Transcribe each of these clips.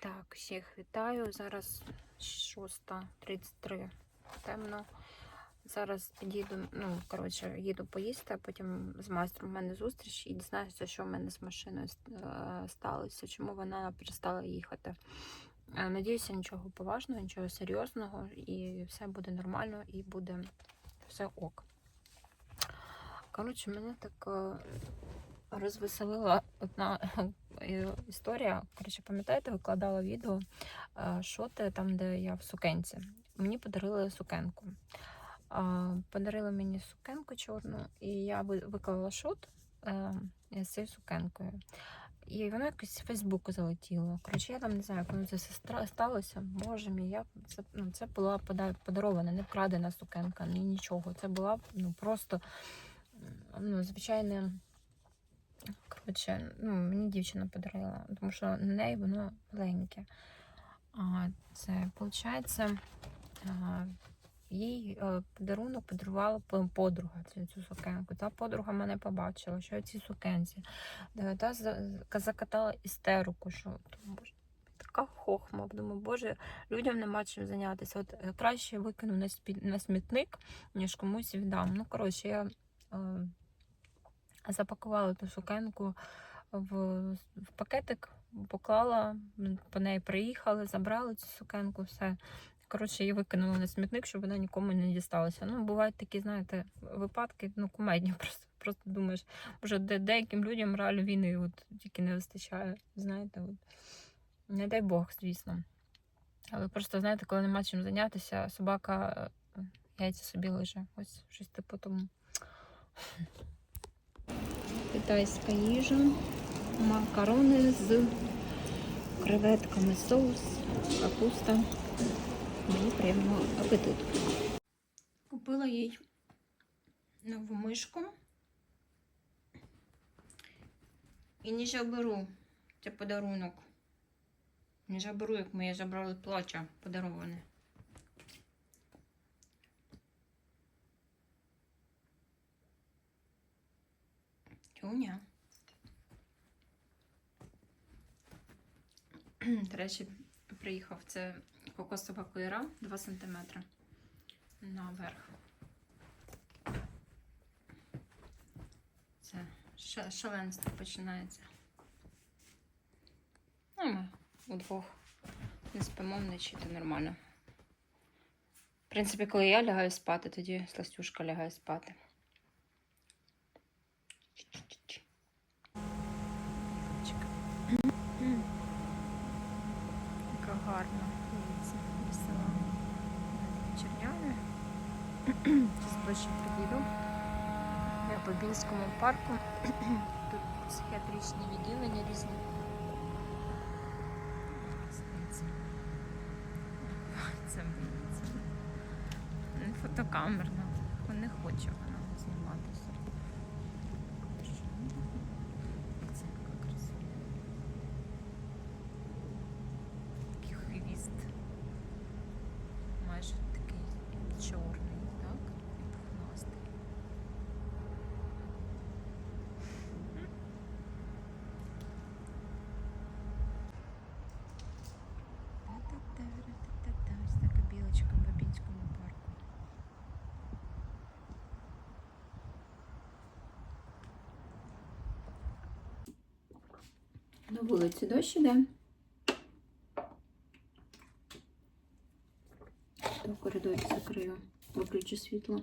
Так, всіх вітаю. Зараз 6.33 темно. Зараз під'їду, ну, коротше, їду поїсти, а потім з майстром в мене зустріч і дізнаюся, що в мене з машиною е, сталося, чому вона перестала їхати. Е, Надіюся, нічого поважного, нічого серйозного, і все буде нормально, і буде все ок. Коротше, мене так е, розвеселила одна е, історія. Коротше, пам'ятаєте, викладала відео е, шоти там, де я в сукенці. Мені подарили сукенку. Подарили мені сукенку чорну, і я ви- виклала шот е, з цією сукенкою. І воно якось з Фейсбуку залетіло. Коротше, я там не знаю, як воно це все сталося. Боже мій, я це, ну, це була подарована, не вкрадена сукенка, ні нічого. Це була ну, просто ну, звичайне. Коротше, ну, мені дівчина подарила, тому що на неї воно маленьке. А, це, виходить, їй е, подарунок подарувала подруга цю, сукенку. Та подруга мене побачила, що в сукенці. Е, Та за- за- закатала істерику, що така хохма. Думаю, боже, людям нема чим зайнятися. От е, краще викину на, смітник, ніж комусь віддам. Ну, коротше, я запакувала ту сукенку в, в пакетик, поклала, по неї приїхали, забрали цю сукенку, все. Коротше, її викинули на смітник, щоб вона нікому не дісталася. Ну, бувають такі, знаєте, випадки, ну, кумедні. Просто просто думаєш, може, де, деяким людям реально війни от, тільки не вистачає. Знаєте, от. не дай Бог, звісно. Але просто, знаєте, коли нема чим зайнятися, собака е, яйця собі лиже. Ось щось типу тому. Китайська їжа, макарони з креветками, соус, капуста. Мені приємного апетиту. Купила їй нову мишку. І не заберу. Це подарунок. Не заберу, як ми забрали плача подароване. Тюня. До речі, приїхав це кокосова куєра 2 см наверх. Це ша- шаленство починається. Ну, ми удвох не спимо вночі, то нормально. В принципі, коли я лягаю спати, тоді Сластюшка лягає спати. Дивіться, лісова. Зараз ближче приїду. Я по Більському парку. Тут психіатричні відділення різні. Це, фотокамерна. Не хоче вона зніматися. Це яка красива. Такий хвіст. Майже такий чорний, так? І пухнастий. Та-та-та-ра-та-та-та. Ось така білочка в Бабінському парку. На вулиці дощ іде. В коридорі закрию, виключу світло.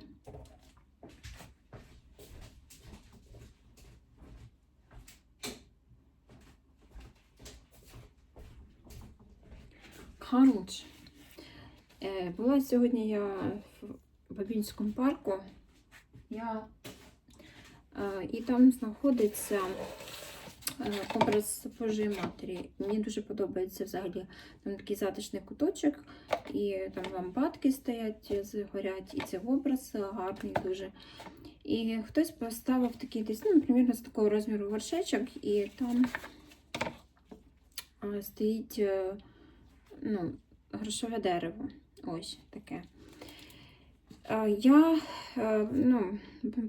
Коротше, е, була сьогодні я в Бабінському парку. Я, е, і там знаходиться е, образ Божої Матері. Мені дуже подобається взагалі. Там такий затишний куточок, і там лампадки стоять, горять, і цей образ гарний дуже. І хтось поставив такий десь, ну, примірно з такого розміру горшечок, і там е, стоїть е, ну, грошове дерево. Ось таке. Е, я е, ну,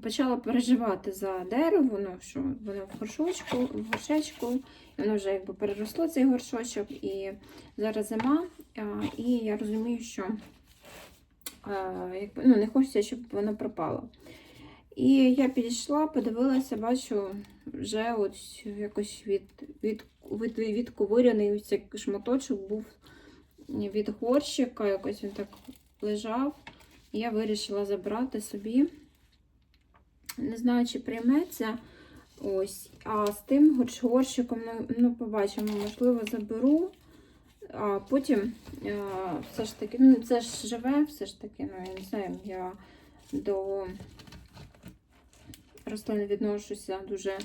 почала переживати за дерево, ну, що воно в горшочку, в горшечку, воно вже якби переросло цей горшочок, і зараз зима, е, і я розумію, що якби, ну, не хочеться, щоб воно пропало. І я підійшла, подивилася, бачу, вже от якось від, від, від, відковиряний шматочок був від горщика, якось він так лежав. Я вирішила забрати собі. Не знаю, чи прийметься. Ось. А з тим горщ- горщиком, ну, ну, побачимо, можливо, заберу. А потім е, все ж таки, ну, це ж живе, все ж таки, ну, я не знаю, я до рослин відношуся дуже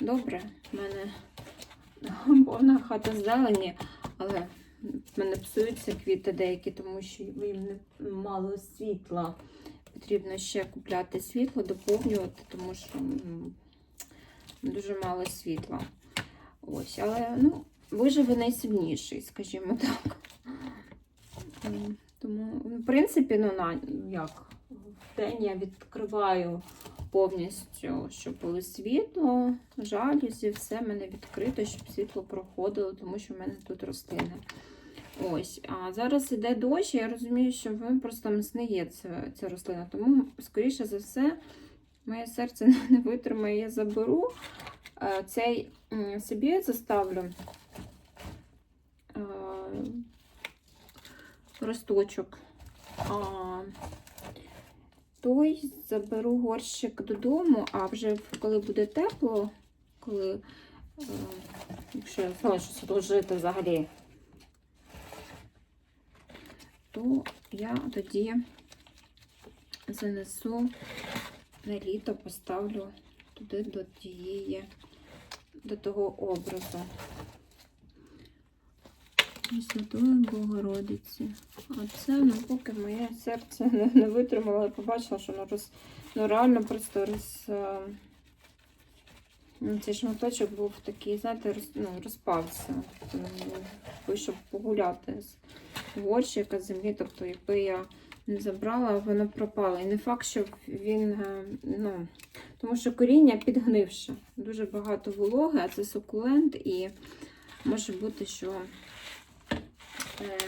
добре. У мене повна хата зелені, але в мене псуються квіти деякі, тому що їм мало світла. Потрібно ще купляти світло, доповнювати, тому що дуже мало світла. Ось, але ну, виживе найсильніший, скажімо так. Тому, в принципі, ну, на, як, в день я відкриваю повністю, щоб було світло, жалюзі, все в мене відкрито, щоб світло проходило, тому що в мене тут рослини. Ось, а зараз іде дощ, і я розумію, що він просто мсниє ця, рослина. Тому, скоріше за все, моє серце не витримає, я заберу. Е, Цей собі заставлю е, росточок. Той заберу горщик додому, а вже коли буде тепло, коли, е, якщо я знаю, що жити взагалі, то я тоді занесу на літо, поставлю туди до тієї, до того образу. Святої Богородиці. А це, ну, поки моє серце не, витримало, я побачила, що воно роз, ну, реально просто роз. Ну, Цей шматочок був такий, знаєте, роз, ну, розпався. М, Вийшов погуляти з горщика з землі. Тобто, якби я не забрала, воно пропало. І не факт, що він, е, ну, тому що коріння підгнивше. Дуже багато вологи, а це сукулент, і може бути, що е,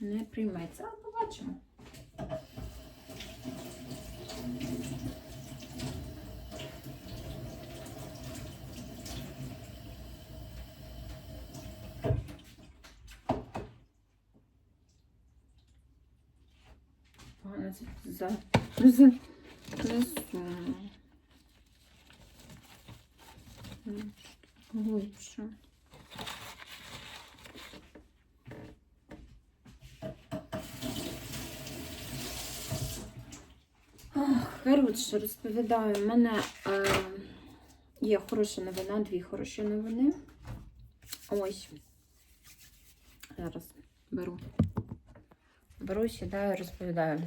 не прийметься. Але побачимо. Погано це за, Глибше. Ах, Коротше, розповідаю, в мене е, є хороша новина, дві хороші новини. Ось. Зараз беру. Беру, сідаю, розповідаю.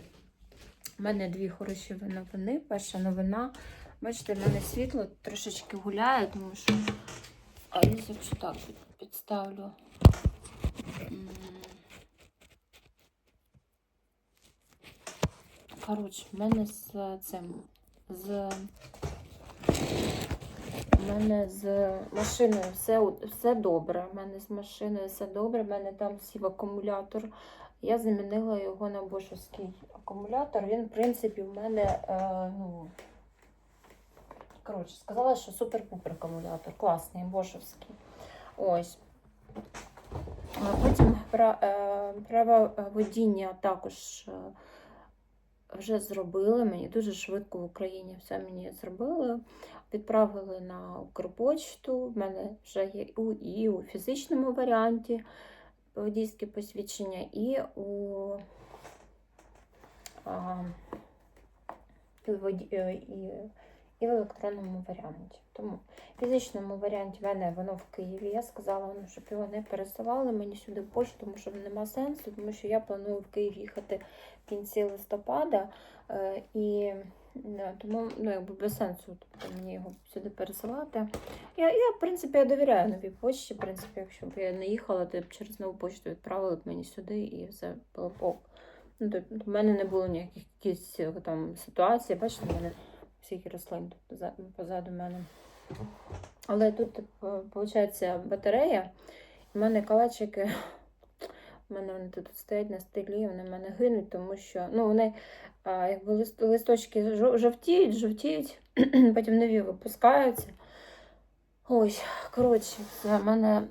У мене дві хороші новини. Перша новина. Бачите, в мене світло трошечки гуляє, тому що. А я якщо так підставлю. Коротше, в мене з цим. З. У мене з машиною все, все добре. У мене з машиною все добре. У мене там сів акумулятор. Я замінила його на бошовський акумулятор. Він, в принципі, в мене. Е, ну, коротше, сказала, що супер-пупер акумулятор. Класний, бошовський. Ось. Потім е, право водіння також е, вже зробили. Мені дуже швидко в Україні все мені зробили. Відправили на Укрпочту. В мене вже є і у фізичному варіанті водійське посвідчення, і у а, е, і, і в електронному варіанті. Тому в фізичному варіанті в мене воно в Києві. Я сказала, ну, щоб його не пересилали мені сюди в тому що нема сенсу, тому що я планую в Київ їхати в кінці листопада. е, І Да, тому ну, якби без сенсу тобто, мені його сюди пересилати. Я, я, в принципі, я довіряю новій почті. В принципі, якщо б я не їхала, то б через нову почту відправили б мені сюди і все було б ок. Ну, тобто, в мене не було ніяких якихось е, там ситуацій. Бачите, в мене всіх рослин тут позаду мене. Але тут, виходить, батарея. У мене калачики. У мене вони тут стоять на стелі, вони в мене гинуть, тому що ну, вони а, якби лист, листочки жовтіють, жовтіють, потім нові випускаються. Ось, коротше, в мене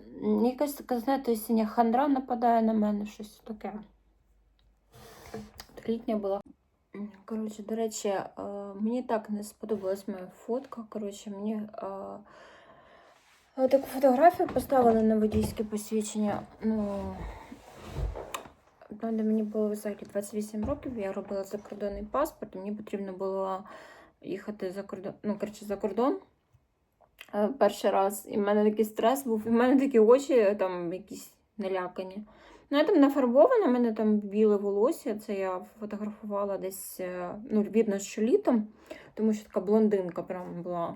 якась така, знаєте, синя хандра нападає на мене, щось таке. Літня була. Коротше, до речі, е, мені так не сподобалась моя фотка. Коротше, мені е, е, таку фотографію поставили на водійське посвідчення. Ну, там, мені було взагалі 28 років, я робила закордонний паспорт, мені потрібно було їхати за кордон, ну, коротше, за кордон е, перший раз. І в мене такий стрес був, і в мене такі очі е, там якісь налякані. Ну, я там нафарбована, в мене там біле волосся. Це я фотографувала десь, е, ну, видно, що літом, тому що така блондинка прям була.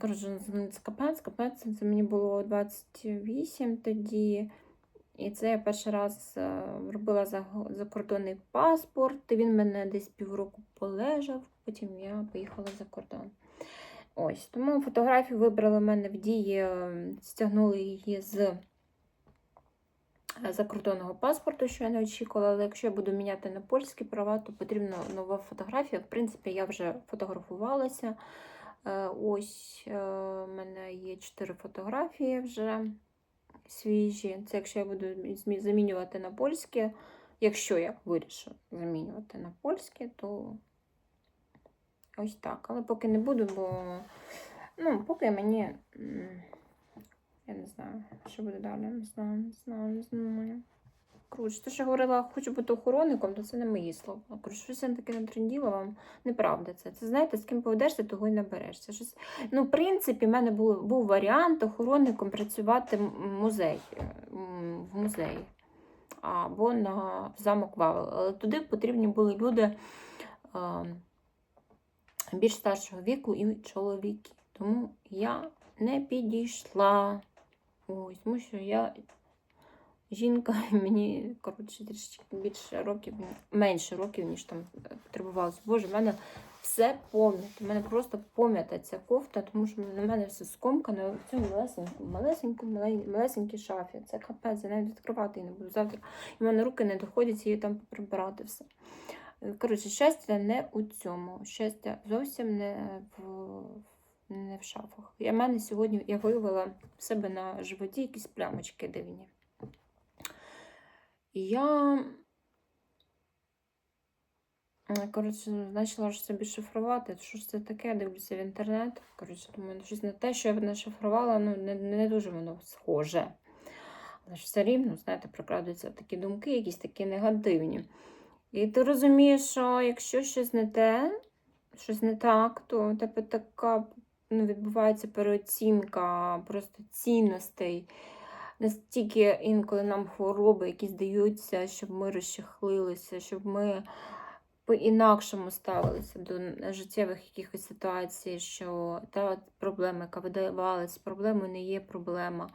Коротше, це капець, капець, це мені було 28 тоді. І це я перший раз е, робила закордонний паспорт. Він мене десь півроку полежав, потім я поїхала за кордон. Ось, тому фотографію вибрали в мене в дії, е, стягнули її з е, закордонного паспорту, що я не очікувала. Але якщо я буду міняти на польські права, то потрібна нова фотографія. В принципі, я вже фотографувалася. Ось в мене є чотири фотографії вже свіжі. Це якщо я буду замінювати на польське. Якщо я вирішу замінювати на польське, то ось так. Але поки не буду, бо ну, поки мені. Я не знаю, що буде далі. Не знаю, не знаю, не знаю. Коротше, те, що говорила, хочу бути охоронником, то це не мої слова. Коротше, щось я таке натренділа вам. Неправда це. Це знаєте, з ким поведешся, того й наберешся. Щось... Ну, в принципі, в мене був, був варіант охоронником працювати в музей, в музеї або на замок Вавел. Але туди потрібні були люди а, більш старшого віку і чоловіки. Тому я не підійшла. Ось, тому що я жінка, і мені коротше трішки більше років, менше років, ніж там е, потребувалося. Боже, в мене все пом'ята. У мене просто пом'ята ця кофта, тому що на мене все скомкано в цьому малесенькому, малесенькому, мале- малесенькій шафі. Це капець, я навіть відкривати її не буду завтра. І в мене руки не доходять її там прибирати все. Коротше, щастя не у цьому. Щастя зовсім не в, не в шафах. Я мене сьогодні я виявила в себе на животі якісь плямочки дивні. Я, коротше, почала ж собі шифрувати. Що ж це таке? Дивлюся в інтернет. Коротше, думаю, щось не те, що я нашифрувала, ну не, не дуже воно схоже. Але ж все рівно, знаєте, прокрадуються такі думки, якісь такі негативні. І ти розумієш, що якщо щось не те, щось не так, то у тебе така ну, відбувається переоцінка просто цінностей. Настільки інколи нам хвороби, які здаються, щоб ми розчахлилися, щоб ми по-інакшому ставилися до життєвих якихось ситуацій, що та проблема, яка видавалась, проблемою не є проблема.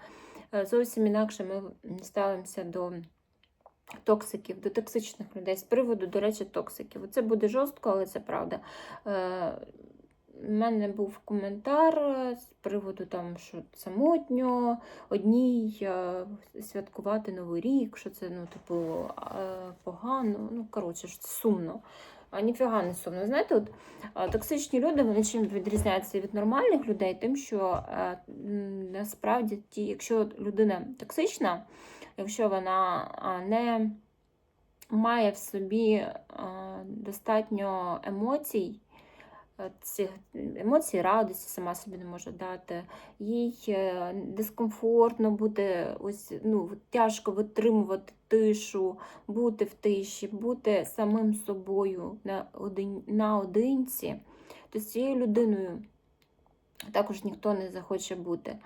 Е, Зовсім інакше ми ставимося до токсиків, до токсичних людей з приводу, до речі, токсиків. Це буде жорстко, але це правда. У мене був коментар е, з приводу там, що самотньо, одній е, святкувати Новий рік, що це ну, типу, погано. Ну, коротше, що це сумно. А ніфіга не сумно. Знаєте, от токсичні люди вони чим відрізняються від нормальних людей, тим, що е, насправді ті, якщо людина токсична, якщо вона не має в собі достатньо емоцій, цих емоцій радості сама собі не може дати, їй е, дискомфортно буде, ось, ну, тяжко витримувати тишу, бути в тиші, бути самим собою наодин, наодинці, то з цією людиною також ніхто не захоче бути.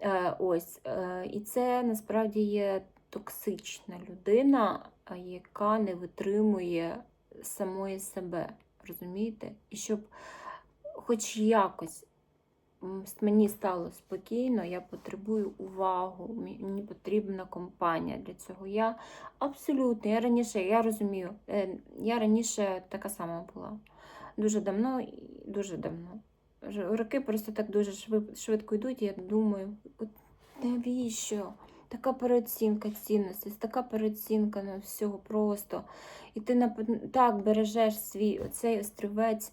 Е, Ось, е, і це насправді є токсична людина, яка не витримує самої себе. Розумієте? І щоб хоч якось мені стало спокійно, я потребую увагу, мені потрібна компанія для цього. Я абсолютно, я раніше, я розумію, е, я раніше така сама була. Дуже давно, дуже давно. Роки просто так дуже швидко йдуть, і я думаю, навіщо? Така переоцінка цінностей, така переоцінка на всього просто. І ти так бережеш свій оцей острівець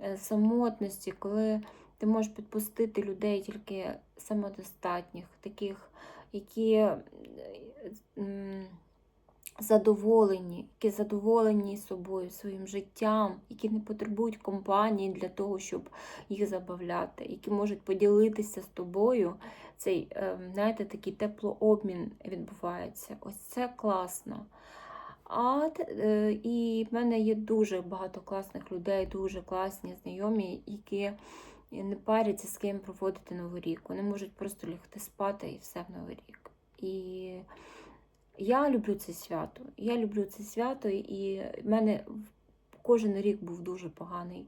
е, самотності, коли ти можеш підпустити людей тільки самодостатніх, таких, які е, задоволені, які задоволені собою, своїм життям, які не потребують компанії для того, щоб їх забавляти, які можуть поділитися з тобою. Цей, е, знаєте, такий теплообмін відбувається. Ось це класно. А, е, і в мене є дуже багато класних людей, дуже класні знайомі, які не паряться з ким проводити Новий рік. Вони можуть просто лягти спати і все в Новий рік. І я люблю це свято. Я люблю це свято, і в мене кожен рік був дуже поганий.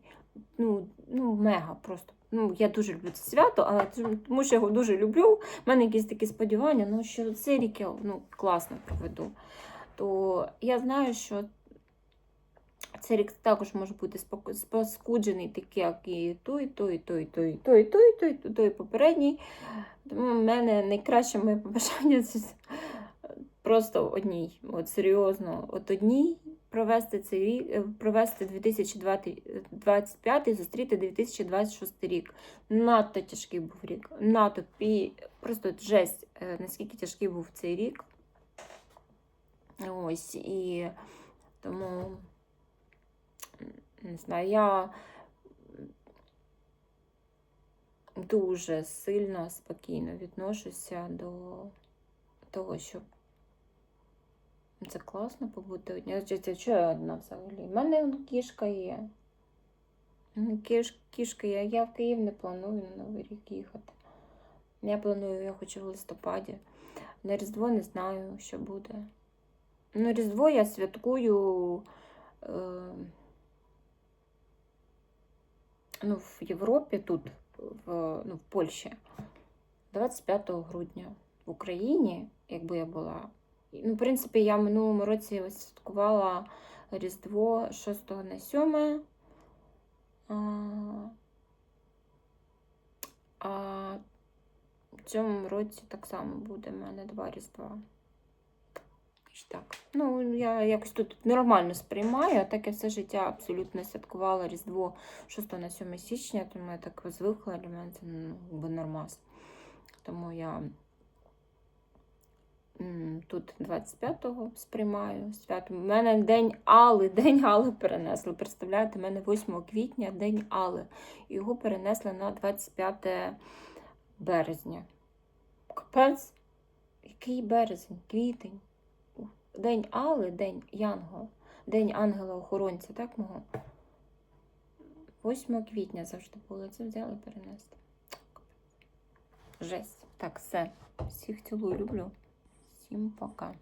Ну, ну мега просто. Ну, я дуже люблю це свято, але тому- що я його дуже люблю. У мене якісь такі сподівання, ну, що цей рік я ну, класно проведу. То я знаю, що цей рік також може бути спаскуджений, такий, як і той, той, той, той, той, той, той, той, той попередній. Тому в мене найкраще моє побажання це просто одній. От серйозно, от одній провести цей рік, е, провести 2025 і зустріти 2026 рік. Надто тяжкий був рік. Надто і просто жесть, е, наскільки тяжкий був цей рік. Ось і тому не знаю, я дуже сильно спокійно відношуся до того, щоб це класно побути одні. Це чого я одна взагалі? У мене кішка є. Кіш, кішка є. Я в Київ не планую на Новий рік їхати. Я планую, я хочу в листопаді. На Різдво не знаю, що буде. На Різдво я святкую е, ну, в Європі, тут, в, ну, в Польщі, 25 грудня. В Україні, якби я була. Ну, в принципі, я в минулому році святкувала Різдво 6 на 7. А, в цьому році так само буде в мене два Різдва. Так. Ну, я якось тут нормально сприймаю, а так я все життя абсолютно святкувала Різдво 6 на 7 січня, тому я так звикла, для мене це ну, нормас. Тому я тут 25-го сприймаю свято. У мене день Али, день Али перенесли. Представляєте, у мене 8 квітня день Али. Його перенесли на 25 березня. Капець, який березень, квітень. День Али, день Янго, день ангела-охоронця, так мого? 8 квітня завжди було. Це взяли перенесли. Жесть. Так, все. Всіх цілую, люблю. Всім пока.